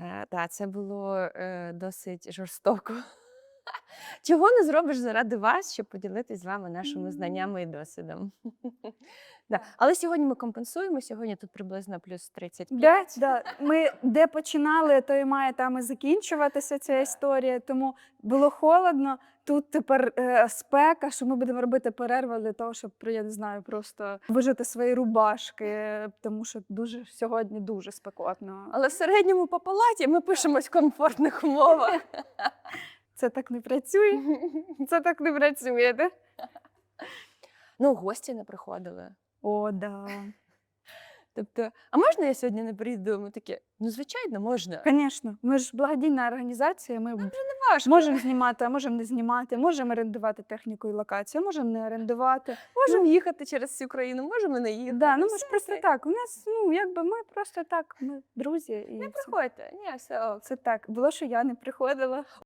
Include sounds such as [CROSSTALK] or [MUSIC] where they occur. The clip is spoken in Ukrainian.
Е, та, це було е, досить жорстоко. [LAUGHS] Чого не зробиш заради вас, щоб поділитись з вами нашими знаннями і досвідом? [LAUGHS] да. Але сьогодні ми компенсуємо. Сьогодні тут приблизно плюс 35. Да, [LAUGHS] ми де починали, то і має там і закінчуватися ця історія. Тому було холодно. Тут тепер е, спека, що ми будемо робити перерву для того, щоб я не знаю, просто вижити свої рубашки, тому що дуже сьогодні дуже спекотно. Але в середньому по палаті ми пишемось в комфортних умовах. [LAUGHS] Це так не працює. [LAUGHS] Це так не працює. Да? ну, гості не приходили. О, да. Тобто, а можна я сьогодні не прийду? Ми такі, ну звичайно, можна. Звісно, ми ж благодійна організація. Ми Важко. можемо знімати, а можемо не знімати, можемо орендувати техніку і локацію, можемо не орендувати. Можемо їхати через всю країну, можемо не їхати. Да, ну ми ж Все, просто все. так. У нас, ну якби ми просто так, ми друзі, і Не це, приходьте. Ні, все ок. це так. Було, що я не приходила.